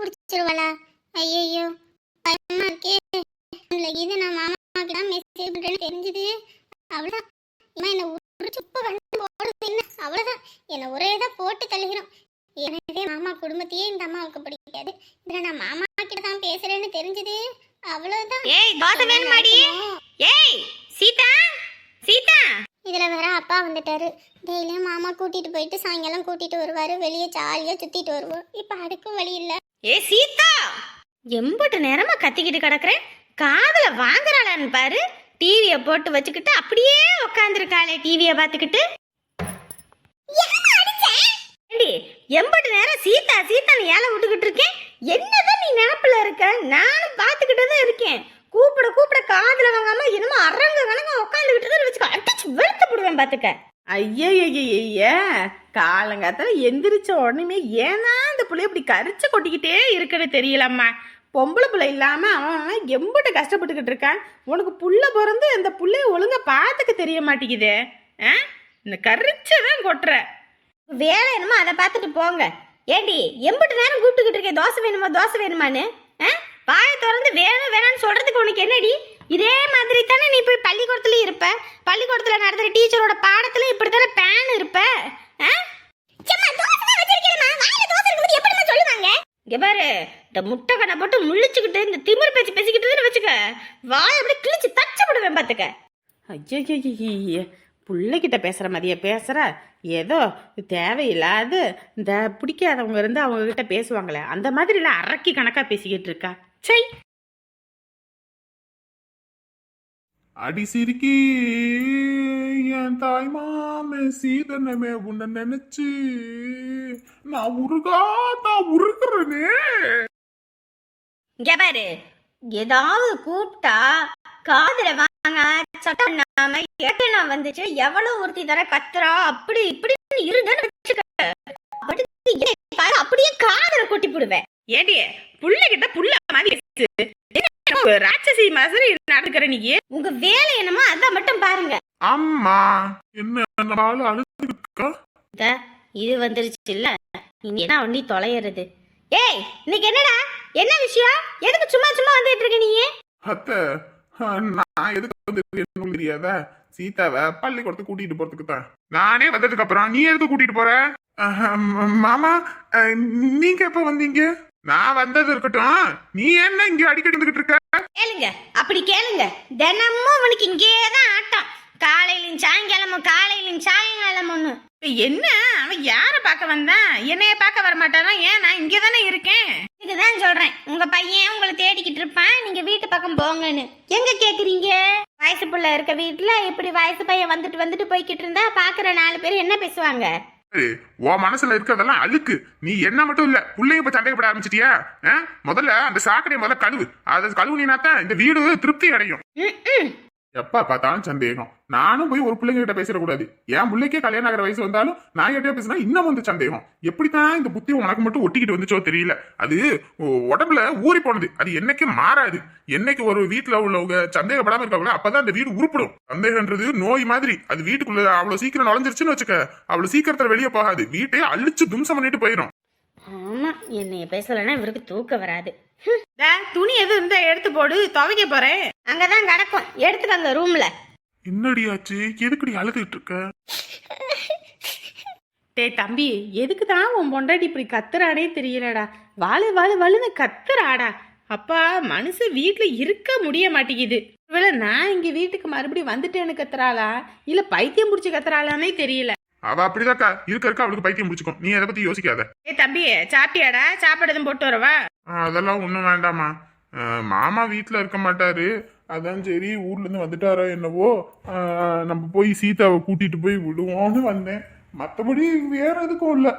பிடிச்சிருவாளா? ஐயோ பயமா இருக்கே. இது நான் மாமாக்கு தான் மெசேஜ் பண்றேன்னு தெரிஞ்சது. அவ்வளவுதான். இம்மா என்ன ஒரு சுப்பு வந்து போடுது என்ன? அவ்வளவுதான். என்ன ஒரே தான் போட்டு தள்ளுகிறோம். எனவே மாமா குடும்பத்தையே இந்த அம்மாவுக்கு பிடிக்காது. இதுல நான் மாமா கிட்ட தான் பேசுறேன்னு தெரிஞ்சது. அவ்வளவுதான். ஏய் தோசை வேணுமாடி? ஏய் சீதா? சீதா? இதுல வேற அப்பா வந்துட்டாரு. டெய்லியும் மாமா கூட்டிட்டு போயிட்டு சாயங்காலம் கூட்டிட்டு வருவாரு. வெளியே ஜாலியா சுத்திட்டு வருவோம். இப்ப அதுக்கும் வழி இல்ல. ஏ சீதா! எம்புட்டு நேரமா கத்திக்கிட்டு கிடக்குறேன் காதுல வாங்குறாளான்னு பாரு. டிவிய போட்டு வச்சுக்கிட்டு அப்படியே உட்காந்துருக்காளே டிவிய பார்த்துக்கிட்டு. எம்புட்டு நேரம் சீதா சீதான்னு ஏழை விட்டுக்கிட்டு இருக்கேன். என்னதான் நீ நினப்புல இருக்க? நானும் பார்த்துக்கிட்டு தான் இருக்கேன். கூப்பிட கூப்பிட காதுல வாங்காம என்னமோ அரங்க கணங்க உட்காந்துக்கிட்டு தான் வச்சுக்க அடிச்சு வெளுத்து போடுவேன் பார்த்துக்க ஐயய்யய்ய காலங்காத்தால எந்திரிச்ச உடனே ஏன்னா இந்த புள்ளைய இப்படி கரிச்சு கொட்டிக்கிட்டே இருக்குன்னு தெரியலம்மா. பொம்பளை பிள்ளை இல்லாம அவன் அவன் எம்பிட்டு கஷ்டப்பட்டுக்கிட்டு இருக்கான். உனக்கு புள்ள பிறந்து அந்த புள்ளைய ஒழுங்கா பார்த்துக்க தெரிய மாட்டேங்குதே. ஆ? இந்த கரிச்சதான் கொட்டுற. வேலை என்னமோ அதை பார்த்துட்டு போங்க. ஏண்டி எம்பிட்டு நேரம் கூப்பிட்டுக்கிட்டு இருக்கேன் தோசை வேணுமா தோசை வேணுமான்னு? ஆ? வாயை திறந்து வேணும் வேணாம்னு சொல்றதுக்கு உனக்கு என்னடி? இதே மாதிரி தானே நீ போய் பள்ளிக்கூடத்துலயும் இருப்ப? பள்ளிக்கூடத்துல நடத்துற டீச்சரோட பாடத்துல இப்படி தானே பேன் இருப்ப ஆ? இங்க பாரு இந்த முட்டை கண்ணை போட்டு முழிச்சுக்கிட்டு இந்த திமிர் பேச்சு பேசிக்கிட்டு வச்சுக்க. வாய் அப்படியே கிழிச்சு தச்சப்படுவேன் பாத்துக்க. ஐயய்யய்ய பிள்ளைகிட்ட பேசுற மாதிரியே பேசுற? ஏதோ தேவையில்லாத இந்த பிடிக்காதவங்க இருந்து அவங்க கிட்ட பேசுவாங்களே அந்த மாதிரிலாம் அரக்கி கணக்கா பேசிக்கிட்டு இருக்கா? சை அடி சிரிக்கி என் தாய் மாமே சீதனமே உன்னை நினைச்சு நான் உருகா நான் உருகுறேனே. இங்க பாரு. ஏதாவது கூப்பிட்டா காதுல வாங்க சட்டம் பண்ணாம ஏட்டனா வந்துச்சு எவ்வளவு ஒருத்தி தர கத்துறா அப்படி இப்படின்னு இருந்தேன்னு வச்சுக்க. அப்படியே காதுல கொட்டி போடுவேன். ஏடி புள்ளைகிட்ட புள்ள மாதிரி ராட்சசி மாதிரி நடக்கிற நீ? உங்க வேலை என்னமோ அதை மட்டும் பாருங்க. அம்மா என்ன இது வந்துருச்சு இல்ல இனி என்ன வண்டி தொலைகிறது ஏய் இன்னைக்கு என்னடா? என்ன விஷயம்? எதுக்கு சும்மா சும்மா வந்துட்டு இருக்க நீ? அத்தை நான் எதுக்கு வந்து என்ன தெரியாத? சீதாவை பள்ளிக்கூடத்துக்கு கூட்டிட்டு போறதுக்கு தான் நானே வந்ததுக்கு அப்புறம் நீ எதுக்கு கூட்டிட்டு போற? மாமா நீங்க எப்ப வந்தீங்க? நான் வந்தது இருக்கட்டும். நீ என்ன இங்க அடிக்கடி வந்துகிட்டு இருக்க? கேளுங்க. அப்படி கேளுங்க. தினமும் அவனுக்கு இங்கேயே தான் ஆட்டம். காலையிலும் சாயங்காலமும் காலையிலும் சாயங்காலமும் என்ன? அவன் யார பார்க்க வந்தான்? என்னைய பார்க்க வர மாட்டானா ஏன்? நான் இங்கே தானே இருக்கேன். இதுதான் சொல்றேன். உங்க பையன் உங்களை தேடிக்கிட்டு இருப்பான். நீங்க வீட்டு பக்கம் போங்கன்னு. எங்க கேக்குறீங்க? வயசு புள்ள இருக்க வீட்டுல இப்படி வயசு பையன் வந்துட்டு வந்துட்டு போய்கிட்டு இருந்தா பாக்குற நாலு பேர் என்ன பேசுவாங்க? உன் மனசுல இருக்கிறதெல்லாம் அழுக்கு. நீ என்ன மட்டும் இல்ல பிள்ளைய இப்ப சந்தேகப்பட ஆரம்பிச்சிட்டியா? முதல்ல அந்த சாக்கடையை முதல்ல கழுவு. அதை கழுவுனா தான் இந்த வீடு திருப்தி அடையும். எப்ப பார்த்தாலும் சந்தேகம். நானும் போய் ஒரு பிள்ளைங்க கிட்ட பேசிடக்கூடாது என் பிள்ளைக்கே கல்யாணம் ஆகிற வயசு வந்தாலும் நான் கிட்டே பேசினா இன்னும் வந்து சந்தேகம். எப்படித்தான் இந்த புத்தி உனக்கு மட்டும் ஒட்டிக்கிட்டு வந்துச்சோ தெரியல. அது உடம்புல ஊறி போனது. அது என்னைக்கும் மாறாது. என்னைக்கு ஒரு வீட்டுல உள்ளவங்க சந்தேகப்படாம இருக்காங்களோ அப்பதான் அந்த வீடு உருப்படும். சந்தேகன்றது நோய் மாதிரி. அது வீட்டுக்குள்ள அவ்வளவு சீக்கிரம் நுழைஞ்சிருச்சுன்னு வச்சுக்க அவ்வளவு சீக்கிரத்துல வெளியே போகாது. வீட்டையே அழிச்சு தும்சம் பண்ணிட்டு போயிடும் ஆமா என்னைய பேசலன்னா இவருக்கு தூக்கம் வராது. துணி எது இருந்தா எடுத்து போடு துவைக்க போறேன். அங்கதான் கிடக்கும். எடுத்துக்கங்க ரூம்ல. என்னடியாச்சு எதுக்குடி அழுதுகிட்டு இருக்க? டேய் தம்பி எதுக்கு தான் உன் பொண்டாட்டி இப்படி கத்துறானே தெரியலடா. வாழு வாழு வாழுன்னு கத்துறாடா. அப்பா மனுஷ வீட்ல இருக்க முடிய மாட்டேங்குது. ஒருவேளை நான் இங்க வீட்டுக்கு மறுபடியும் வந்துட்டேன்னு கத்துறாளா? இல்ல பைத்தியம் பிடிச்சி கத்துறாளானே தெரியல. அவ அப்படிதாக்கா இருக்க இருக்க அவளுக்கு பைத்தியம் பிடிச்சிக்கும். நீ அதை பத்தி யோசிக்காத. ஏய் தம்பி சாப்பிட்டியாடா? சாப்பாடு எதுவும் போட்டு வரவா? அதெல்லாம் ஒன்றும் வேண்டாமா மாமா வீட்டில் இருக்க மாட்டாரு. அதான் சரி ஊர்ல இருந்து வந்துட்டாரோ என்னவோ. நம்ம போய் சீதாவை கூட்டிட்டு போய் விடுவோம்னு வந்தேன். மற்றபடி வேற எதுக்கும் இல்லை.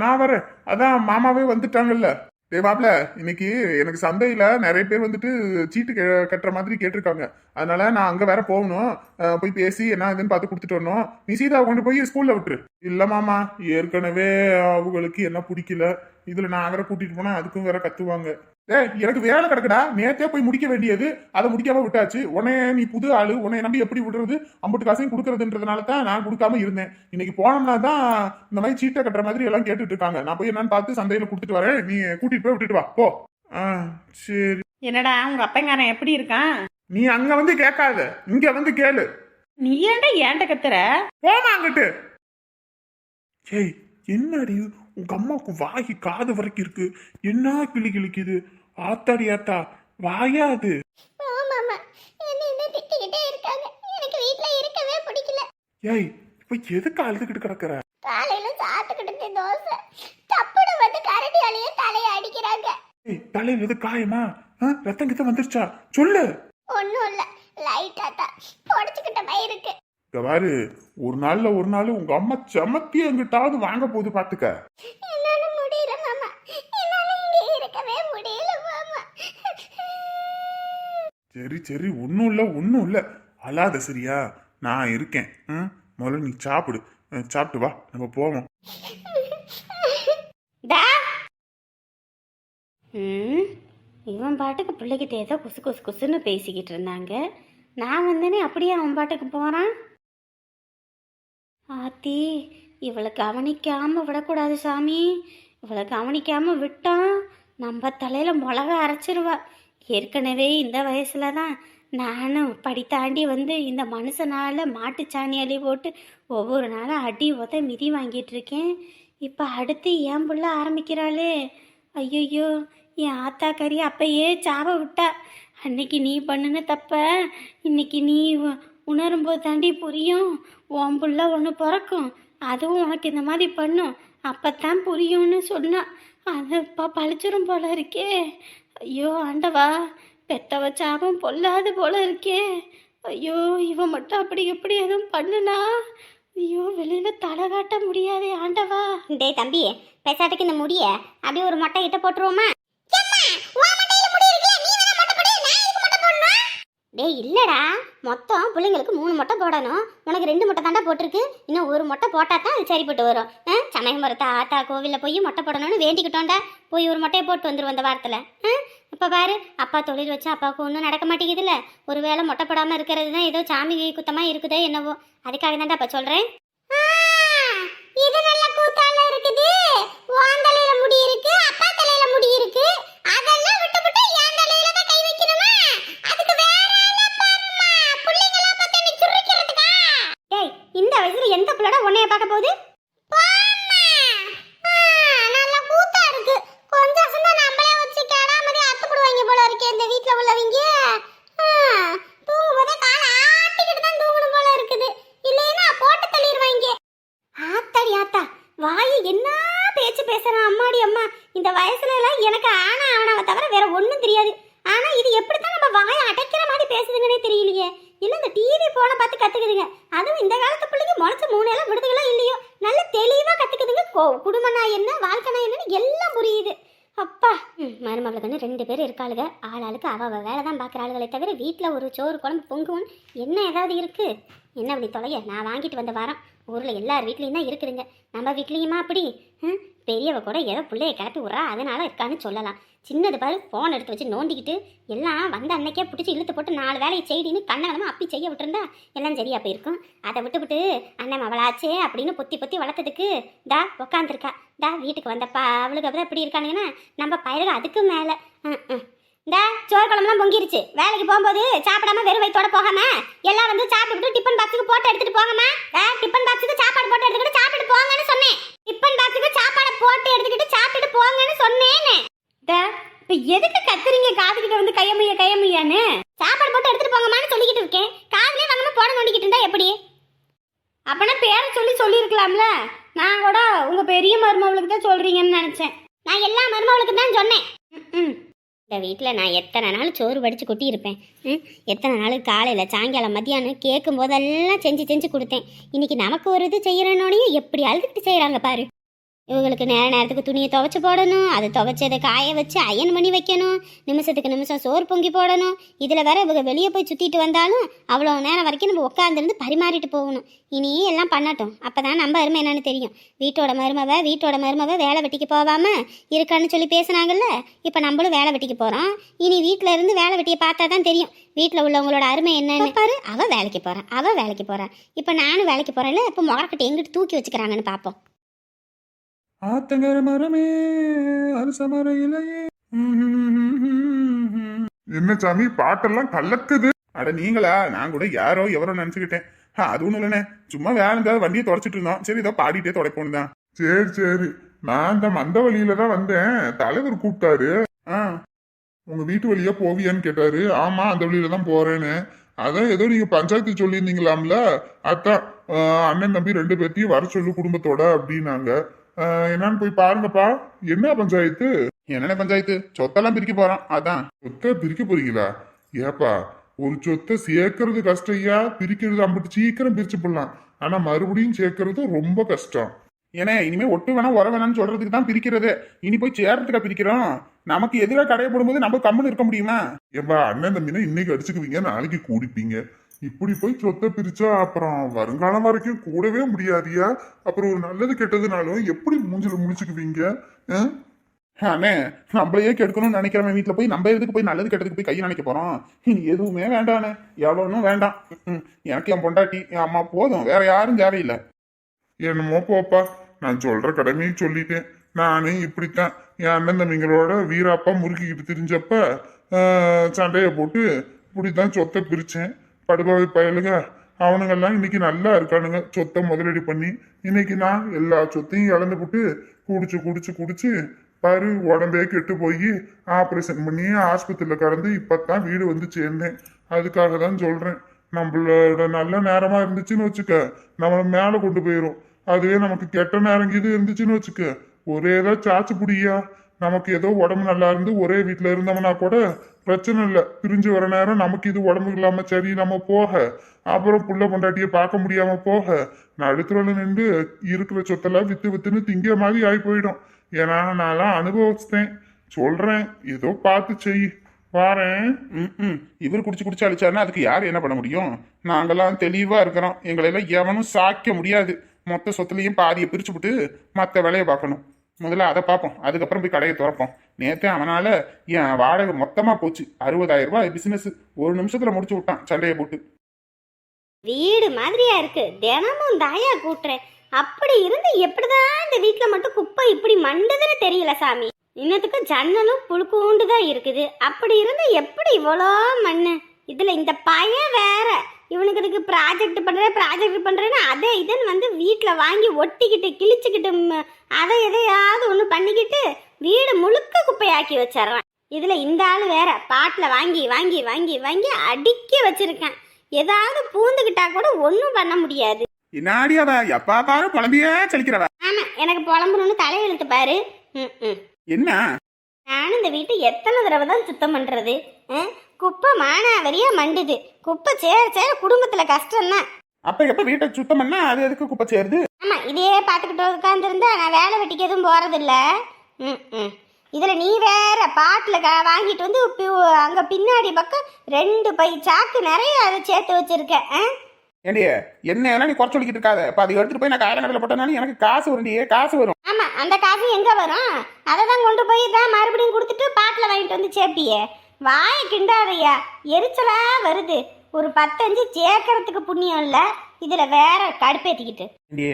நான் வரேன். அதான் மாமாவே வந்துட்டாங்கல்ல. டே மாப்ள இன்னைக்கு எனக்கு சந்தையில நிறைய பேர் வந்துட்டு சீட்டு கட்டுற மாதிரி கேட்டிருக்காங்க. அதனால நான் அங்க வேற போகணும். போய் பேசி என்ன இதுன்னு பார்த்து கொடுத்துட்டு வரணும். நீ சீதாவை கொண்டு போய் ஸ்கூல்ல விட்டுரு. இல்ல மாமா ஏற்கனவே அவங்களுக்கு என்ன பிடிக்கல. இதுல நான் வேற கூட்டிட்டு போனா அதுக்கும் வேற கத்துவாங்க. டேய் எனக்கு வேலை கிடக்குடா. நேத்தே போய் முடிக்க வேண்டியது. அதை முடிக்காம விட்டாச்சு. உன்னைய நீ புது ஆளு. உன்னை நம்பி எப்படி விடுறது? அம்புட்டு காசையும் கொடுக்கறதுன்றதுனால தான் நான் கொடுக்காம இருந்தேன். இன்னைக்கு போனோம்னா தான் இந்த மாதிரி சீட்டை கட்டுற மாதிரி எல்லாம் கேட்டுட்டு இருக்காங்க. நான் போய் என்னன்னு பார்த்து சந்தையில கொடுத்துட்டு வரேன். நீ கூட்டிட்டு போய் விட்டுட்டு வா. போ. ஆ சரி. என்னடா உங்க அப்பங்காரன் எப்படி இருக்கான்? நீ அங்க வந்து கேட்காத. இங்க வந்து கேளு. நீ ஏன்டா ஏன்ட்ட கத்துற? போமா அங்கிட்டு. ஏய் என்னடி? உங்க அம்மாவுக்கு வாய் காது வரைக்கும் இருக்கு. என்ன கிளி கிளிக்குது? ஆத்தாடி ஆத்தா வாயா அது? ஆமாமா என்ன என்ன திட்டிக்கிட்டே இருக்காங்க? எனக்கு வீட்ல இருக்கவே பிடிக்கல. ஏய் இப்ப எதுக்கு அழுதுகிட்டு கிடக்குற? காலையில சாப்பிட்டுக்கிட்டு தோசை. தப்புடு வந்து கரண்டியாலேயே தலையை அடிக்கிறாங்க. ஏய் தலையில எது காயமா? ரத்தம் கிட்ட வந்துருச்சா? சொல்லு. ஒன்றும் இல்லை. லைட்டாக தான் பொடிச்சுக்கிட்ட மாதிரி இருக்கு பாரு ஒரு நாள்ல ஒரு நாள் உங்க அம்மா செமத்தி எங்கிட்டாவது வாங்க போகுது பாத்துக்க. சரி சரி ஒன்றும் இல்லை ஒன்றும் இல்லை. அழாத சரியா? நான் இருக்கேன். ம்? முதல்ல நீ சாப்பிடு. சாப்பிட்டு வா. நம்ம போவோம். இவன் பாட்டுக்கு பிள்ளைகிட்ட ஏதோ குசு குசு குசுன்னு பேசிக்கிட்டு இருந்தாங்க. நான் வந்தேனே அப்படியே அவன் பாட்டுக்கு போகிறான் ஆத்தி இவளை கவனிக்காமல் விடக்கூடாது சாமி. இவளை கவனிக்காமல் விட்டான் நம்ம தலையில் மிளகா அரைச்சிருவா. ஏற்கனவே இந்த வயசில் தான் நானும் படி தாண்டி வந்து இந்த மனுஷனால மாட்டுச்சாணி அள்ளி போட்டு ஒவ்வொரு நாளும் அடி உத மிதி வாங்கிட்டு இருக்கேன். இப்போ அடுத்து என் புள்ள ஆரம்பிக்கிறாளே. ஐயோ என் ஆத்தா கறி அப்பயே சாப விட்டா. அன்னைக்கு நீ பண்ணுன தப்ப இன்னைக்கு நீ உணரும்போது தாண்டி புரியும். உன் புள்ள ஒன்று பிறக்கும். அதுவும் உனக்கு இந்த மாதிரி பண்ணும். அப்போத்தான் புரியும்னு சொன்னா. அது இப்போ பழிச்சிரும் போல இருக்கே. ஐயோ ஆண்டவா. பெத்தவ சாபம் பொல்லாது போல இருக்கே. ஐயோ இவன் மட்டும் அப்படி எப்படி எதுவும் பண்ணுனா? ஐயோ வெளியில தலை காட்ட முடியாதே ஆண்டவா. டேய் தம்பி பெசாட்டுக்கு இந்த முடிய அப்படியே ஒரு மொட்டை கிட்ட போட்டுருவோமா? டேய் இல்லைடா. மொத்தம் பிள்ளைங்களுக்கு மூணு மொட்டை போடணும். உனக்கு ரெண்டு மொட்டை தாண்டா போட்டிருக்கு. இன்னும் ஒரு மொட்டை போட்டால் தான் அது சரிப்பட்டு வரும். ஆ, சமயபுரத்தை ஆத்தா கோவிலில் போய் மொட்டை போடணும்னு வேண்டிக்கிட்டோம்டா. போய் ஒரு மொட்டையை போட்டு வந்துருவோம் அந்த வாரத்தில். இப்போ பாரு அப்பா தொழில் வச்சு அப்பாவுக்கு ஒன்றும் நடக்க மாட்டேங்குதுல்ல. ஒரு வேளை மொட்டை போடாமல் இருக்கிறது தான் ஏதோ சாமி குத்தமாக இருக்குதோ என்னவோ. அதுக்காக தான்டா இப்போ சொல்கிறேன் இது நல்ல கூத்தால இருக்குது. உன் தலையில முடி இருக்கு அப்பா தலையில முடி இருக்கு. அதெல்லாம் விட்டு விட்டு என் தலையில தான் கை வைக்கணுமா? அதுக்கு வேற ஆளை பாரும்மா புள்ளைங்களா பார்த்து நீ சுருக்கிறதுக்கா டேய் இந்த வயசுல எந்த உன்னைய பார்க்க போகுது போம்மா. ஆ, நல்ல கூத்தா இருக்கு கொஞ்சம் சொன்னா நம்மளே வச்சு கேடாமதி அத்துப்படுவாங்க போல இருக்கே இந்த வீட்ல உள்ளவங்க ஆ, தூங்கும்போதே காலை ஆட்டிக்கிட்டு தான் தூங்கணும் போல இருக்குது இல்லைன்னா போட்டு தள்ளிடுவாங்க ஆத்தாடி ஆத்தா வாய் என்ன பேச்சு பேசுறான் அம்மாடி அம்மா இந்த வயசுல எல்லாம் எனக்கு ஆனா ஆனாவை தவிர வேற ஒண்ணும் தெரியாது ஆனா இது எப்படித்தான் நம்ம வாயை அடைக்கிற மாதிரி பேசுதுங்கன்னே தெரியலையே இல்ல இந்த டிவி போன பார்த்து கத்துக்குதுங்க அதுவும் இந்த காலத்து பிள்ளைங்க முளைச்சு மூணு எல்லாம் விடுதுகளோ இல்லையோ நல்ல தெளிவா கத்துக்குதுங்க கொ- குடும்பம்னா என்ன வாழ்க்கைனா என்னன்னு எல்லாம் புரியுது அப்பா ம், மருமகளுக்குன்னு ரெண்டு ஆளாளுக்கு அவள் வேலை தான் பார்க்குற ஆளுகளை தவிர வீட்டில் ஒரு சோறு குழம்பு பொங்குவோம் என்ன ஏதாவது இருக்குது என்ன அப்படி தொலைய? நான் வாங்கிட்டு வந்த வாரம். ஊரில் எல்லார் வீட்லேயும் தான் இருக்குதுங்க. நம்ம வீட்லேயுமா அப்படி? பெரியவ கூட ஏதோ பிள்ளைய கிளப்பி விட்றா. அதனால இருக்கான்னு சொல்லலாம். சின்னது பாரு ஃபோன் எடுத்து வச்சு நோண்டிக்கிட்டு எல்லாம் வந்த அன்னைக்கே பிடிச்சி இழுத்து போட்டு நாலு வேலையை செய்தின்னு கண்ணகலமாக அப்பி செய்ய விட்டுருந்தா எல்லாம் சரியாக போயிருக்கும். அதை விட்டுவிட்டு அண்ணன் அவளாச்சே அப்படின்னு பொத்தி பொத்தி வளர்த்ததுக்கு தா உக்காந்துருக்கா. தா வீட்டுக்கு வந்தப்பா. அவளுக்கு அப்படி இப்படி இருக்கானுங்கன்னா நம்ம பயிர்கள் அதுக்கு மேலே. ம் ம் இந்த சோறு குழம்புலாம் பொங்கிருச்சு. வேலைக்கு போகும்போது சாப்பிடாம வெறும் வயிற்றோட போகாம எல்லாம் வந்து சாப்பிட்டு டிஃபன் பாக்ஸுக்கு போட்டு எடுத்துட்டு போங்கம்மா. டிஃபன் பாக்ஸுக்கு சாப்பாடு போட்டு எடுத்துக்கிட்டு சாப்பிட்டு போங்கன்னு சொன்னேன். டிஃபன் பாக்ஸுக்கு சாப்பாடு போட்டு எடுத்துக்கிட்டு சாப்பிட்டு போங்கன்னு சொன்னேன்னு. இப்ப எதுக்கு கத்துறீங்க? காதுகிட்ட வந்து கையமைய கையமையான்னு சாப்பாடு போட்டு எடுத்துட்டு போங்கம்மான்னு சொல்லிக்கிட்டு இருக்கேன். காதுலயே வாங்காம போட நோண்டிக்கிட்டு இருந்தா எப்படி? அப்பனா பேரை சொல்லி சொல்லியிருக்கலாம்ல. நான் கூட உங்க பெரிய மருமவளுக்கு தான் சொல்றீங்கன்னு நினைச்சேன். நான் எல்லா மருமவளுக்கு தான் சொன்னேன். ம். இந்த வீட்டில் நான் எத்தனை நாள் சோறு வடித்து கொட்டியிருப்பேன்? ம். எத்தனை நாள் காலையில் சாயங்காலம் மத்தியானம் கேட்கும் போதெல்லாம் செஞ்சு செஞ்சு கொடுத்தேன். இன்னைக்கு நமக்கு ஒரு இது செய்கிறனோடையும் எப்படி அழுதுகிட்டு செய்கிறாங்க பாரு. இவங்களுக்கு நேர நேரத்துக்கு துணியை துவைச்சு போடணும். அது துவைச்சதை காய வச்சு அயன் பண்ணி வைக்கணும். நிமிஷத்துக்கு நிமிஷம் சோறு பொங்கி போடணும். இதில் வேற இவங்க வெளியே போய் சுற்றிட்டு வந்தாலும் அவ்வளோ நேரம் வரைக்கும் நம்ம உட்காந்துருந்து பரிமாறிட்டு போகணும். இனி எல்லாம் பண்ணட்டும். அப்போ தான் நம்ம அருமை என்னன்னு தெரியும். வீட்டோட மருமவ வீட்டோட மருமவ வேலை வெட்டிக்கு போகாம இருக்கான்னு சொல்லி பேசுனாங்கல்ல? இப்போ நம்மளும் வேலை வெட்டிக்கு போகிறோம் இனி வீட்டில் இருந்து வேலை வெட்டியை பார்த்தா தான் தெரியும். வீட்டில் உள்ளவங்களோட அருமை என்னன்னு. பாரு அவ வேலைக்கு போகிறான் அவ வேலைக்கு போகிறான் இப்போ நானும் வேலைக்கு போகிறேன்ல இப்போ முகக்கட்டை எங்கிட்டு தூக்கி வச்சுக்கிறாங்கன்னு பார்ப்போம் ஆத்தங்கர மரமே அரச மர இலையே. என்ன சாமி பாட்டெல்லாம் கலக்குது. அட நீங்களா? நான் கூட யாரோ எவரோ நினைச்சுக்கிட்டேன். அது ஒண்ணும் இல்லைண்ணே. சும்மா வேற ஏதாவது வண்டியை தொடச்சிட்டு இருந்தோம். சரி இதோ பாடிட்டே தொடப்போம் தான். சரி சரி. நான் இந்த மந்த வழியில தான் வந்தேன். தலைவர் கூப்பிட்டாரு. ஆ. உங்க வீட்டு வழியா போவியான்னு கேட்டாரு. ஆமா அந்த வழியில தான் போறேன்னு. அதான் ஏதோ நீங்க பஞ்சாயத்து சொல்லியிருந்தீங்களாம்ல? அதான் ஆ, அண்ணன் தம்பி ரெண்டு பேர்த்தையும் வர சொல்லு குடும்பத்தோட அப்படின்னாங்க. என்னன்னு போய் பாருங்கப்பா. என்ன பஞ்சாயத்து? என்னென்ன பஞ்சாயத்து? சொத்தெல்லாம் பிரிக்க போறான். அதான். சொத்தை பிரிக்க போறீங்களா? ஏப்பா ஒரு சொத்தை சேர்க்கறது கஷ்டம் ஐயா. பிரிக்கிறது அம்பிட்டு சீக்கிரம் பிரிச்சு போடலாம். ஆனா மறுபடியும் சேர்க்கறது ரொம்ப கஷ்டம். ஏன்னா இனிமே ஒட்டு வேணாம் உர வேணாம்னு சொல்றதுக்கு தான் பிரிக்கிறது. இனி போய் சேர்றதுக்கா பிரிக்கிறோம்? நமக்கு எதிராக கடைய போடும்போது நம்ம கம்முன்னு இருக்க முடியுமா? ஏப்பா அண்ணன் தம்பினா இன்னைக்கு அடிச்சுக்குவீங்க நாளைக்கு கூடிப்பீங்க. இப்படி போய் சொத்தை பிரிச்சா அப்புறம் வருங்காலம் வரைக்கும் கூடவே முடியாதியா? அப்புறம் ஒரு நல்லது கெட்டதுனாலும் எப்படி மூஞ்சில முடிச்சுக்குவீங்க அண்ணே நம்மளையே கெடுக்கணும்னு நினைக்கிறவன் வீட்டில் போய் நம்ம எதுக்கு போய் நல்லது கெட்டதுக்கு போய் கையை நினைக்க போறோம்? இனி எதுவுமே வேண்டாண்ணே எவ்வளோன்னும் வேண்டாம். எனக்கு என் பொண்டாட்டி என் அம்மா போதும். வேற யாரும் தேவையில்லை. என்னமோ போப்பா நான் சொல்ற கடமையும் சொல்லிட்டேன். நானே இப்படித்தான். என் அண்ணன் தம்பிங்களோட வீராப்பா முறுக்கிக்கிட்டு தெரிஞ்சப்ப சண்டையை சண்டைய போட்டு இப்படித்தான் சொத்தை பிரிச்சேன். படுபாவை பயலுங்க அவனுங்கெல்லாம் இன்னைக்கு நல்லா இருக்கானுங்க. சொத்தை முதலீடு பண்ணி இன்னைக்கு நான் எல்லா சொத்தையும் இழந்து போட்டு குடிச்சு குடிச்சு குடிச்சு பாரு உடம்பே கெட்டு போய் ஆப்ரேஷன் பண்ணி ஆஸ்பத்திரியில் கடந்து இப்பதான் வீடு வந்து சேர்ந்தேன். அதுக்காக தான் சொல்றேன். நம்மளோட நல்ல நேரமா இருந்துச்சுன்னு வச்சுக்க நம்மளை மேலே கொண்டு போயிடும் அதுவே நமக்கு கெட்ட நேரம் இது இருந்துச்சுன்னு வச்சுக்க. ஒரே ஏதோ சாச்சு புடியா? நமக்கு ஏதோ உடம்பு நல்லா இருந்து ஒரே வீட்டில் இருந்தோம்னா கூட பிரச்சனை இல்லை. பிரிஞ்சு வர நேரம் நமக்கு இது உடம்பு இல்லாமல் சரி நம்ம போக. அப்புறம் புள்ள பொண்டாட்டியை பார்க்க முடியாம போக. நடுத்தரவில் நின்று இருக்கிற சொத்தெல்லாம் வித்து வித்துன்னு திங்கிற மாதிரி ஆகி போயிடும். ஏன்னா நான்லாம் அனுபவிச்சிட்டேன். சொல்றேன். ஏதோ பார்த்து செய். வாரேன். ம் இவர் குடிச்சு குடிச்சு அழிச்சாருன்னா அதுக்கு யார் என்ன பண்ண முடியும்? நாங்கெல்லாம் தெளிவா இருக்கிறோம். எங்களெல்லாம் எவனும் சாய்க்க முடியாது. மொத்த சொத்துலையும் பாதியை பிரிச்சு விட்டு மற்ற வேலையை பார்க்கணும். முதல்ல அதை பார்ப்போம். அதுக்கப்புறம் போய் கடையை திறப்போம். நேற்று அவனால் என் வாடகை மொத்தமாக போச்சு. அறுபதாயிரம் ரூபாய் பிஸ்னஸ் ஒரு நிமிஷத்தில் முடிச்சு விட்டான். சண்டையை போட்டு. வீடு மாதிரியா இருக்கு. தினமும் தாயா கூட்டுறேன். அப்படி இருந்து எப்படிதான் இந்த வீட்டில் மட்டும் குப்பை இப்படி மண்டதுன்னு தெரியல சாமி. இன்னத்துக்கு ஜன்னலும் புழுக்கூண்டு தான் இருக்குது. அப்படி இருந்து எப்படி இவ்வளோ மண்ணு? இதுல இந்த பையன் வேற. இவனுக்கு இதுக்கு ப்ராஜெக்ட் பண்றேன் ப்ராஜெக்ட் பண்றேன்னு அதை இதுன்னு வந்து வீட்டில் வாங்கி ஒட்டிக்கிட்டு கிழிச்சுக்கிட்டு அதை எதையாவது ஒன்று பண்ணிக்கிட்டு வீடு முழுக்க குப்பையாக்கி வச்சிடுறான். இதுல இந்த ஆள் வேற பாட்டில் வாங்கி வாங்கி வாங்கி வாங்கி அடுக்க வச்சிருக்கேன். ஏதாவது பூந்துக்கிட்டா கூட ஒன்றும் பண்ண முடியாது. என்னாடி அவ? எப்பா பாரு புலம்பியே செழிக்கிறவ ஆமா எனக்கு புலம்புணுன்னு தலையெழுத்து பாரு. ம், ம். என்ன? நானும் இந்த வீட்டை எத்தனை தடவை தான் சுத்தம் பண்றது? குப்பை மானாவரியா மண்டுது. குப்பை சேர சேர குடும்பத்துல கஷ்டம்தான் அப்ப எப்ப வீட்டை சுத்தம் பண்ணா அது எதுக்கு குப்பை சேருது? ஆமா இதே பார்த்துக்கிட்டு உட்காந்துருந்தா நான் வேலை வெட்டிக்கு எதுவும் போறதில்ல. ம் ம். இதில் நீ வேற பாட்டில் க வாங்கிட்டு வந்து பி- அங்க பின்னாடி பக்கம் ரெண்டு பை சாக்கு நிறைய அதை சேர்த்து வச்சிருக்க ஆ? ஏண்டி என்ன எல்லாம் நீ குறைச்சு சொல்லிக்கிட்டு இருக்காத. இப்ப அதை எடுத்துட்டு போய் நான் காயங்கடல போட்டனாலும் எனக்கு காசு வரும்டியே காசு வரும். ஆமா அந்த காசு எங்க வரும்? அதை தான் கொண்டு போய் தான் மறுபடியும் கொடுத்துட்டு பாட்டில் வாங்கிட்டு வந்து சேர்ப்பியே. வாயை கிண்டாதையா எரிச்சலா வருது. ஒரு பத்தஞ்சு சேர்க்கறதுக்கு புண்ணியம் இல்ல. இதுல வேற கடுப்பேத்திக்கிட்டு. ஏண்டி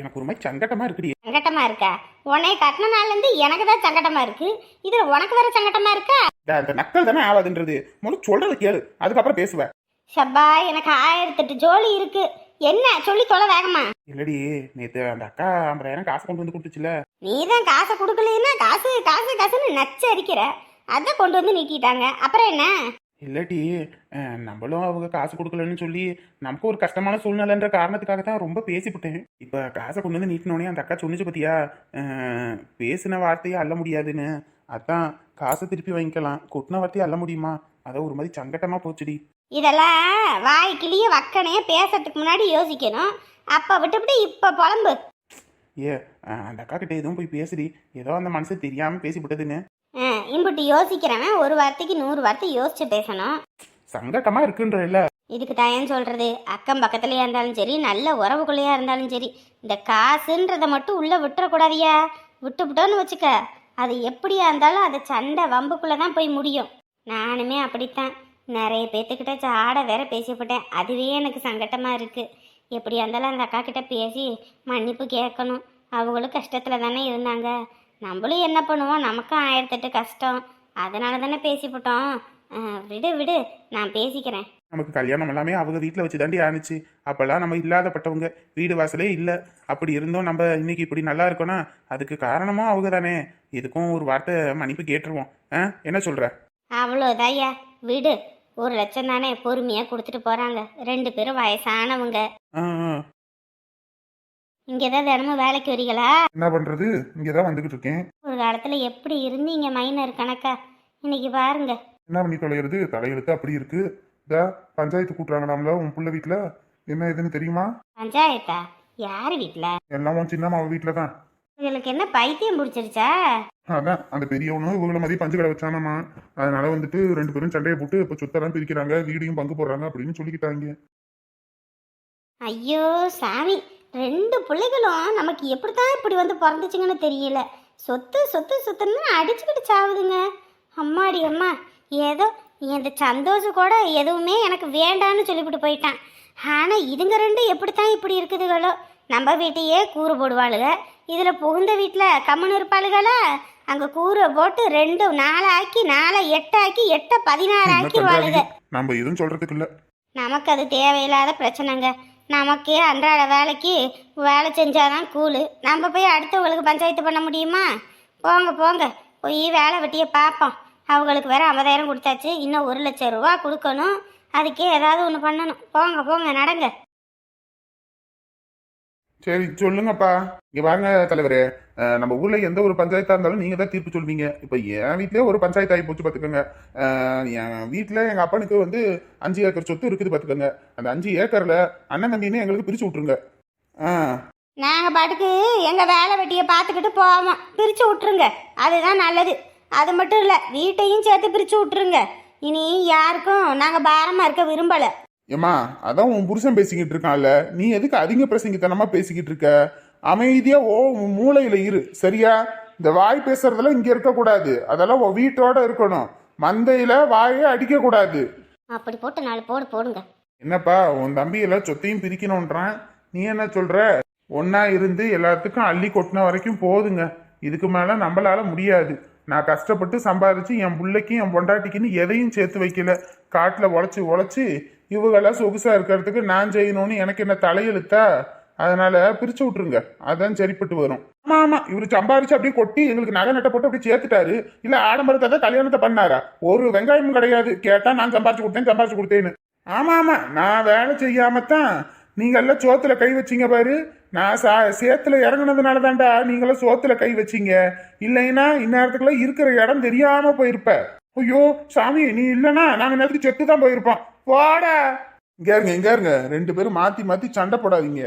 எனக்கு ஒரு மாதிரி சங்கட்டமா இருக்குடி. சங்கட்டமா இருக்கா? உன்னை கட்டின நாள்ல இருந்து எனக்கு தான் சங்கட்டமா இருக்கு. இதுல உனக்கு வேற சங்கட்டமா இருக்கா? இந்த நக்கல் தானே ஆகாதுன்றது முதல்ல சொல்றத கேளு. அதுக்கப்புறம் பேசுவேன் ஷப்பா எனக்கு ஆயிரத்தெட்டு ஜோலி இருக்கு. என்ன? சொல்லி தொலை வேகமா. இல்லடி நேத்து அந்த அக்கா ஐம்பதாயிரம் காசு கொண்டு வந்து கொடுத்துச்சுல. நீ தான் காசை கொடுக்கலைன்னா காசு காசு காசுன்னு நச்சு அடிக்கிற அதை கொண்டு வந்து நீட்டிட்டாங்க. அப்புறம் என்ன? இல்லாட்டி நம்மளும் அவங்க காசு கொடுக்கலன்னு சொல்லி நமக்கு ஒரு கஷ்டமான சூழ்நிலைன்ற காரணத்துக்காக தான் ரொம்ப பேசிவிட்டேன் இப்போ காசை கொண்டு வந்து நீட்டினோடனே அந்த அக்கா சொன்னிச்சு பத்தியா? பேசின வார்த்தையை அள்ள முடியாதுன்னு. அதான் காசை திருப்பி வாங்கிக்கலாம். கொட்டின வார்த்தையை அள்ள முடியுமா? அதான் ஒரு மாதிரி சங்கட்டமா போச்சுடி. இதெல்லாம் வாய்க்கிலேயே வக்கனையே பேசுறதுக்கு முன்னாடி யோசிக்கணும். அப்ப விட்டுவிட்டு இப்ப புலம்பு. ஏ அந்த அக்கா கிட்ட எதுவும் போய் பேசுடி. ஏதோ அந்த மனசு தெரியாம பேசி விட்டதுன்னு ஆ, இம்புட்டு யோசிக்கிறவன் ஒரு வார்த்தைக்கு நூறு வார்த்தை யோசிச்சு பேசணும். சங்கட்டமா இருக்குன்ற இல்ல இதுக்கு தான் ஏன் சொல்றது? அக்கம் பக்கத்துலயா இருந்தாலும் சரி நல்ல உறவுக்குள்ளேயா இருந்தாலும் சரி இந்த காசுன்றதை மட்டும் உள்ள விட்டுறக்கூடாதியா? விட்டு விட்டோன்னு வச்சுக்க. அது எப்படியா இருந்தாலும் அது சண்டை வம்புக்குள்ள தான் போய் முடியும். நானுமே அப்படித்தான். நிறைய பேத்துக்கிட்ட சாட வேற பேசிவிட்டேன். அதுவே எனக்கு சங்கட்டமா இருக்கு. எப்படியா இருந்தாலும் அந்த அக்கா கிட்ட பேசி மன்னிப்பு கேட்கணும். அவங்களும் கஷ்டத்துல தானே இருந்தாங்க. நம்மளும் என்ன பண்ணுவோம்? நமக்கும் ஆயிரத்தெட்டு கஷ்டம். அதனால தானே பேசிவிட்டோம் ஆ, விடு விடு. நான் பேசிக்கிறேன். நமக்கு கல்யாணம் எல்லாமே அவங்க வீட்டில் வச்சு தாண்டி ஆணுச்சு. அப்பெல்லாம் நம்ம இல்லாதப்பட்டவங்க. வீடு வாசலே இல்லை. அப்படி இருந்தும் நம்ம இன்னைக்கு இப்படி நல்லா இருக்கோம்னா அதுக்கு காரணமும் அவங்க தானே இதுக்கும் ஒரு வார்த்தை மன்னிப்பு கேட்டுருவோம். ஆ என்ன சொல்ற? அவ்வளோதாய்யா விடு. ஒரு லட்சம் தானே பொறுமையாக கொடுத்துட்டு போகிறாங்க ரெண்டு பேரும் வயசானவங்க. இங்கே தான் தினமும் வேலைக்கு வரீங்களா? என்ன பண்றது? இங்கதான் வந்துகிட்டு இருக்கேன். ஒரு காலத்தில் எப்படி இருந்தீங்க மைனர் கணக்கா? இன்னைக்கு பாருங்க. என்ன பண்ணி தொலைகிறது? தலையெழுத்து அப்படி இருக்கு. இதா பஞ்சாயத்து கூட்டுறாங்களாம்ல உன் புள்ள வீட்டுல என்ன ஏதுன்னு தெரியுமா? பஞ்சாயத்தா? யார் வீட்டில் எல்லாம் உன் சின்னம்மா அவ வீட்டுல தான். இவங்களுக்கு என்ன பைத்தியம் பிடிச்சிருச்சா? அதான் அந்த பெரியவனும் இவங்கள மாதிரி பஞ்சு கடை வச்சானாமா? அதனால வந்துட்டு ரெண்டு பேரும் சண்டையை போட்டு இப்ப சொத்தெல்லாம் பிரிக்கிறாங்க வீடையும் பங்கு போடுறாங்க அப்படின்னு சொல்லிக்கிட்டாங்க. ஐயோ சாமி. ரெண்டு பிள்ளைகளும் நமக்கு எப்படித்தான் இப்படி வந்து பிறந்துச்சுங்கன்னு தெரியல. சொத்து சொத்து சொத்துன்னு அடிச்சுக்கிட்டு சாவுதுங்க. அம்மாடி அம்மா ஏதோ இந்த சந்தோஷம் கூட எதுவுமே எனக்கு வேண்டான்னு சொல்லிவிட்டு போயிட்டான். ஆனால் இதுங்க ரெண்டு எப்படித்தான் இப்படி இருக்குதுகளோ? நம்ம வீட்டையே கூறு போடுவாளுக. இதில் புகுந்த வீட்டில் கம்முன்னு இருப்பாளுகளா? அங்கே கூரை போட்டு ரெண்டு நாலு ஆக்கி நாலை எட்டாக்கி எட்டை பதினாறு ஆக்கிடுவாளுங்க? நம்ம எதுவும் சொல்றதுக்கு இல்ல. நமக்கு அது தேவையில்லாத பிரச்சனைங்க. நமக்கே அன்றாட வேலைக்கு வேலை செஞ்சாதான் கூலு. நம்ம போய் அடுத்தவங்களுக்கு பஞ்சாயத்து பண்ண முடியுமா? போங்க போங்க. போய் வேலை வெட்டியை பார்ப்போம் அவங்களுக்கு வேறு ஐம்பதாயிரம் கொடுத்தாச்சு. இன்னும் ஒரு லட்சம் ரூபா கொடுக்கணும். அதுக்கே ஏதாவது ஒன்று பண்ணணும். போங்க போங்க நடங்க. சரி சொல்லுங்கப்பா. இங்க வாங்க தலைவரே. நம்ம ஊர்ல எந்த ஒரு பஞ்சாயத்தா இருந்தாலும் நீங்க தான் தீர்ப்பு சொல்வீங்க. இப்ப என் வீட்லயே ஒரு பஞ்சாயத்து ஆகி போச்சு பாத்துக்கோங்க. என் வீட்டுல எங்க அப்பனுக்கு வந்து அஞ்சு ஏக்கர் சொத்து இருக்குது பாத்துக்கோங்க. அந்த அஞ்சு ஏக்கர்ல அண்ணன் தம்பின்னு எங்களுக்கு பிரிச்சு விட்டுருங்க. நாங்க நாங்கள் பாட்டுக்கு எங்கள் வேலை வெட்டியை பார்த்துக்கிட்டு போவோம். பிரித்து விட்ருங்க அதுதான் நல்லது. அது மட்டும் இல்லை வீட்டையும் சேர்த்து பிரித்து விட்ருங்க இனி யாருக்கும் நாங்கள் பாரமாக இருக்க விரும்பலை. ஏம்மா அதான் உன் புருஷன் பேசிக்கிட்டு இருக்கான்ல. நீ எதுக்கு அதிக பிரசங்கித்தனமா பேசிக்கிட்டு இருக்க? அமைதியா ஓ மூளையில இரு. சரியா? இந்த வாய் பேசுறதெல்லாம் இங்க இருக்க கூடாது அதெல்லாம் உன் வீட்டோட இருக்கணும். மந்தையில வாயை அடிக்க கூடாது அப்படி போட்டு நாலு போடு போடுங்க. என்னப்பா உன் தம்பி எல்லாம் சொத்தையும் பிரிக்கணும்ன்றான். நீ என்ன சொல்ற? ஒன்னா இருந்து எல்லாத்துக்கும் அள்ளி கொட்டின வரைக்கும் போதுங்க. இதுக்கு மேல நம்மளால முடியாது. நான் கஷ்டப்பட்டு சம்பாதிச்சு என் பிள்ளைக்கு என் பொண்டாட்டிக்குன்னு எதையும் சேர்த்து வைக்கல. காட்டுல உழைச்சி உழைச்சி இவங்கெல்லாம் சொகுசாக இருக்கிறதுக்கு நான் செய்யணும்னு எனக்கு என்ன தலையெழுத்தா? அதனால பிரிச்சு விட்டுருங்க. அதான் சரிப்பட்டு வரும். ஆமா ஆமா. இவர் சம்பாரிச்சு அப்படியே கொட்டி எங்களுக்கு நகை நட்டை போட்டு அப்படியே சேர்த்துட்டாரு. இல்ல ஆடம்பரத்தை தான் கல்யாணத்தை பண்ணாரா? ஒரு வெங்காயமும் கிடையாது. கேட்டா நான் சம்பாரிச்சு கொடுத்தேன் சம்பாரிச்சு கொடுத்தேன்னு. ஆமா ஆமா. நான் வேலை செய்யாமத்தான் நீங்க எல்லாம் சோத்துல கை வச்சீங்க பாரு. நான் சா சேத்துல இறங்குனதுனால தான்டா நீங்களாம் சோத்துல கை வச்சீங்க. இல்லைன்னா இந்நேரத்துக்குள்ள இருக்கிற இடம் தெரியாம போயிருப்ப. ஐயோ சாமி நீ இல்லைன்னா நாங்க நேரத்துக்கு செத்து தான் போயிருப்போம். போட. இங்க இருங்க இங்க இருங்க. ரெண்டு பேரும் மாத்தி மாத்தி சண்டை போடாதீங்க.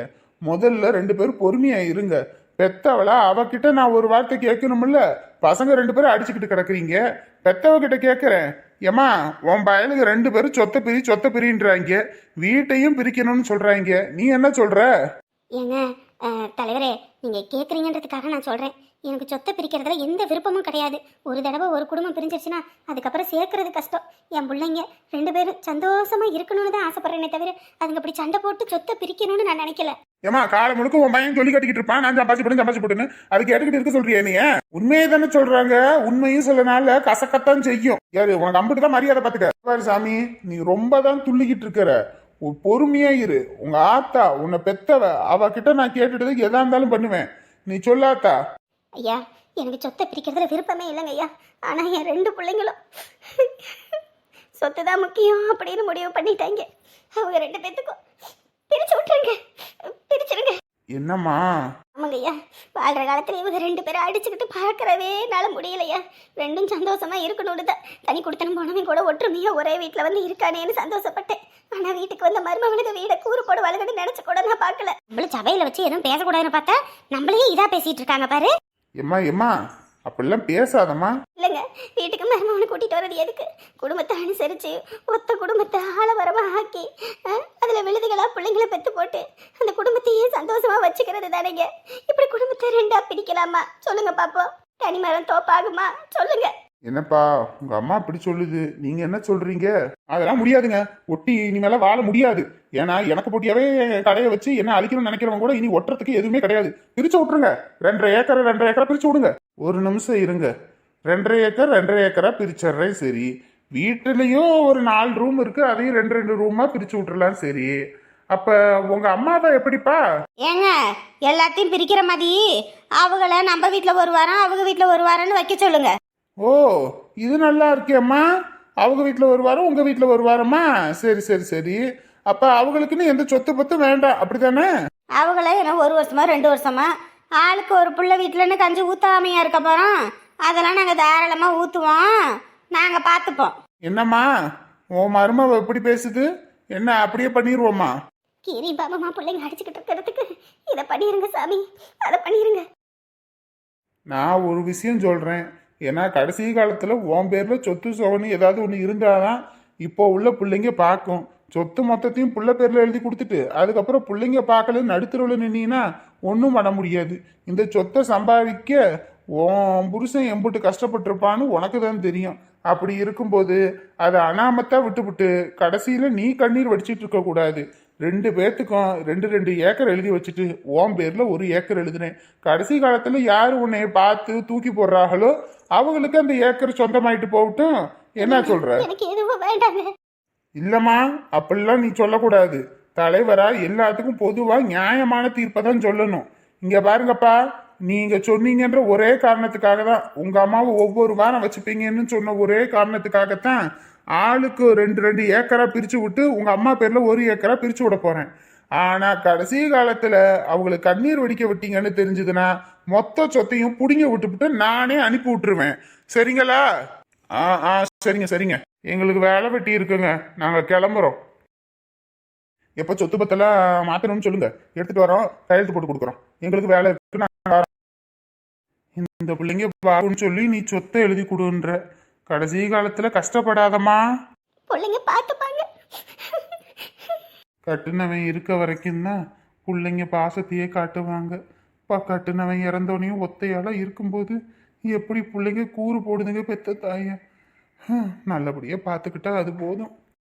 முதல்ல ரெண்டு பேரும் பொறுமையா இருங்க. பெத்தவளா அவகிட்ட நான் ஒரு வார்த்தை கேட்கணும்ல? பசங்க ரெண்டு பேரும் அடிச்சுக்கிட்டு கிடக்குறீங்க. பெத்தவகிட்ட கேட்குறேன். ஏமா உன் பயலுக்கு ரெண்டு பேரும் சொத்த பிரி சொத்த பிரின்றாங்க. வீட்டையும் பிரிக்கணும்னு சொல்றாங்க. நீ என்ன சொல்ற? ஏங்க தலைவரே நீங்கள் கேட்குறீங்கன்றதுக்காக நான் சொல்கிறேன் எனக்கு சொத்தை பிரிக்கிறதுல எந்த விருப்பமும் கிடையாது. ஒரு தடவை ஒரு குடும்பம் பிரிஞ்சிருச்சுன்னா அதுக்கப்புறம் சேர்க்கறது கஷ்டம். என் பிள்ளைங்க ரெண்டு பேரும் சந்தோஷமா இருக்கணும்னு தான் ஆசைப்படுறேனே தவிர அதுங்க அப்படி சண்டை போட்டு சொத்தை பிரிக்கணும்னு நான் நினைக்கல. ஏமா காலை முழுக்க உன் பையன் சொல்லி கட்டிக்கிட்டு இருப்பான். நான் சம்பாதிச்சு போட்டு சம்பாதிச்சு போட்டுன்னு அதுக்கு எடுத்துக்கிட்டு இருக்க சொல்றியா நீ உண்மையை தானே சொல்றாங்க. உண்மையும் சில நாள்ல கசக்கத்தான் செய்யும். யாரு உனக்கு அம்பிட்டு தான் மரியாதை பாத்துக்க சாமி நீ ரொம்ப தான் துள்ளிக்கிட்டு இருக்கிற. பொறுமையா இரு. உங்க ஆத்தா உன்னை பெத்தவ அவகிட்ட நான் கேட்டுட்டதுக்கு எதா இருந்தாலும் பண்ணுவேன். நீ சொல்லாத்தா? ஐயா எனக்கு சொத்தை பிரிக்கிறதுல விருப்பமே இல்லைங்க ஐயா. ஆனால் என் ரெண்டு பிள்ளைங்களும் சொத்து தான் முக்கியம் அப்படின்னு முடிவு பண்ணிட்டாங்க. அவங்க ரெண்டு பேத்துக்கும் பிரிச்சு விட்டுருங்க. பிரிச்சிருங்க. என்னம்மா? ஆமாங்கய்யா வாழ்ற காலத்துல இவங்க ரெண்டு பேரும் அடிச்சுக்கிட்டு பார்க்கறவே என்னால முடியலையா ரெண்டும் சந்தோஷமா இருக்கணும்னு தான். தனி கொடுத்தனும் போனவன் கூட ஒற்றுமையா ஒரே வீட்டுல வந்து இருக்கானேன்னு சந்தோஷப்பட்டேன். ஆனா வீட்டுக்கு வந்த மருமகனுக்கு வீட கூறு போட வளர்க்கணும்னு நினைச்சு கூட நான் பார்க்கல. நம்மள சபையில வச்சு எதுவும் பேசக்கூடாதுன்னு பார்த்தா நம்மளையே இதா பேசிட்டு இருக்காங்க பாரு. எம்மா எம்மா அப்படிலாம் பேசாதம்மா. இல்லைங்க வீட்டுக்கு மருமகனை கூட்டிட்டு வர்றது எதுக்கு? குடும்பத்தை அனுசரித்து ஒத்த குடும்பத்தை ஆலவரமா ஆக்கி அதில் விழுதுகளாக பிள்ளைங்களை பெற்று போட்டு அந்த குடும்பத்தையே சந்தோஷமா வச்சுக்கிறது தானேங்க. இப்படி குடும்பத்தை ரெண்டாக பிரிக்கலாமா? சொல்லுங்கள் பாப்போம். தனிமரம் தோப்பாகுமா? சொல்லுங்கள் என்னப்பா உங்க அம்மா அப்படி சொல்லுது. நீங்க என்ன சொல்றீங்க? அதெல்லாம் முடியாதுங்க. ஒட்டி இனிமேல வாழ முடியாது. ஏன்னா எனக்கு போட்டியாவே கடையை வச்சு என்ன அழிக்கணும்னு நினைக்கிறவங்க கூட இனி ஒட்டுறதுக்கு எதுவுமே கிடையாது. பிரிச்சு விட்டுருங்க. ரெண்டரை ஏக்கர் ரெண்டரை ஏக்கரை பிரிச்சு விடுங்க. ஒரு நிமிஷம் இருங்க. ரெண்டரை ஏக்கர் ரெண்டரை ஏக்கரா பிரிச்சிடுறேன் சரி. வீட்டுலயும் ஒரு நாலு ரூம் இருக்கு. அதையும் ரெண்டு ரெண்டு ரூமா பிரிச்சு விட்டுறலாம் சரி. அப்ப உங்க அம்மாவை எப்படிப்பா? ஏங்க எல்லாத்தையும் பிரிக்கிற மாதிரி அவங்கள நம்ம வீட்டில் ஒரு வாரம் அவங்க வீட்டில் ஒரு வாரம்னு வைக்க சொல்லுங்க. ஓ இது நல்லா இருக்கேம்மா. அவங்க வீட்டில் ஒரு வாரம் உங்க வீட்டில் ஒரு வாரமா சரி சரி சரி. அப்ப அவங்களுக்குன்னு எந்த சொத்து பத்து வேண்டாம். அப்படிதானே அவங்கள என்ன ஒரு வருஷமா ரெண்டு வருஷமா? ஆளுக்கு ஒரு புள்ள வீட்டிலன்னு கஞ்சி ஊத்தாமையா இருக்க போகிறோம் அதெல்லாம் நாங்கள் தாராளமாக ஊற்றுவோம் நாங்கள் பார்த்துப்போம் என்னம்மா உன் மருமவ எப்படி பேசுது? என்ன அப்படியே பண்ணிடுவோம்மா கீரி பாபமா பிள்ளைங்க அடிச்சுக்கிட்டு இருக்கிறதுக்கு இதை பண்ணிருங்க சாமி அதை பண்ணிருங்க. நான் ஒரு விஷயம் சொல்றேன். ஏன்னா கடைசி காலத்தில் உன் பேரில் சொத்து சோகனு ஏதாவது ஒன்று இருந்தாதான் இப்போ உள்ள பிள்ளைங்க பார்க்கும். சொத்து மொத்தத்தையும் பிள்ளை பேரில் எழுதி கொடுத்துட்டு அதுக்கப்புறம் பிள்ளைங்க பார்க்கல நடுத்தரவில் நின்னீங்கன்னா ஒன்றும் பண்ண முடியாது. இந்த சொத்தை சம்பாதிக்க உன் புருஷன் எம்புட்டு கஷ்டப்பட்டிருப்பான்னு உனக்கு தான் தெரியும். அப்படி இருக்கும்போது அதை அனாமத்தா விட்டுவிட்டு கடைசியில் நீ கண்ணீர் வடிச்சிட்டு இருக்கக்கூடாது. ரெண்டு பேர்த்துக்கும் ரெண்டு ரெண்டு ஏக்கர் எழுதி வச்சுட்டு உன் பேர்ல ஒரு ஏக்கர் எழுதுனேன். கடைசி காலத்துல யார் உன்னை பார்த்து தூக்கி போடுறாங்களோ அவங்களுக்கு அந்த ஏக்கர் சொந்தமாயிட்டு போகட்டும். என்ன சொல்ற? இல்லம்மா அப்படிலாம் நீ சொல்லக்கூடாது. தலைவரா எல்லாத்துக்கும் பொதுவா நியாயமான தீர்ப்பை தான் சொல்லணும். இங்க பாருங்கப்பா நீங்க சொன்னீங்கன்ற ஒரே காரணத்துக்காக தான் உங்க அம்மாவை ஒவ்வொரு வாரம் வச்சுப்பீங்கன்னு சொன்ன ஒரே காரணத்துக்காகத்தான் ஆளுக்கு ரெண்டு ரெண்டு ஏக்கரா பிரிச்சு விட்டு உங்க அம்மா பேர்ல ஒரு ஏக்கரா பிரிச்சு விட போறேன். ஆனா கடைசி காலத்துல அவங்களுக்கு கண்ணீர் வடிக்க விட்டீங்கன்னு தெரிஞ்சதுன்னா மொத்த சொத்தையும் புடிங்க விட்டுவிட்டு நானே அனுப்பி விட்டுருவேன். சரிங்களா? ஆ ஆ சரிங்க சரிங்க. எங்களுக்கு வேலை வெட்டி இருக்குங்க. நாங்கள் கிளம்புறோம். எப்போ சொத்து பத்தெல்லாம் மாற்றணும்னு சொல்லுங்கள் எடுத்துகிட்டு வரோம். கையெழுத்து போட்டு கொடுக்குறோம். எங்களுக்கு வேலை இருக்கு நாங்கள் இந்த பிள்ளைங்க பாருன்னு சொல்லி நீ சொத்தை எழுதி கொடுன்ற கடைசி காலத்துல கஷ்டப்படாதம்மா. பிள்ளைங்க பார்த்துப்பாங்க. கட்டுனவன் இருக்க வரைக்கும் தான் பிள்ளைங்க பாசத்தையே காட்டுவாங்க. பா கட்டுனவன் இறந்தோனையும் ஒத்தையால இருக்கும்போது எப்படி பிள்ளைங்க கூறு போடுதுங்க பெத்த தாய. ஹம், நல்லபடியா பார்த்துக்கிட்டா அது போதும்.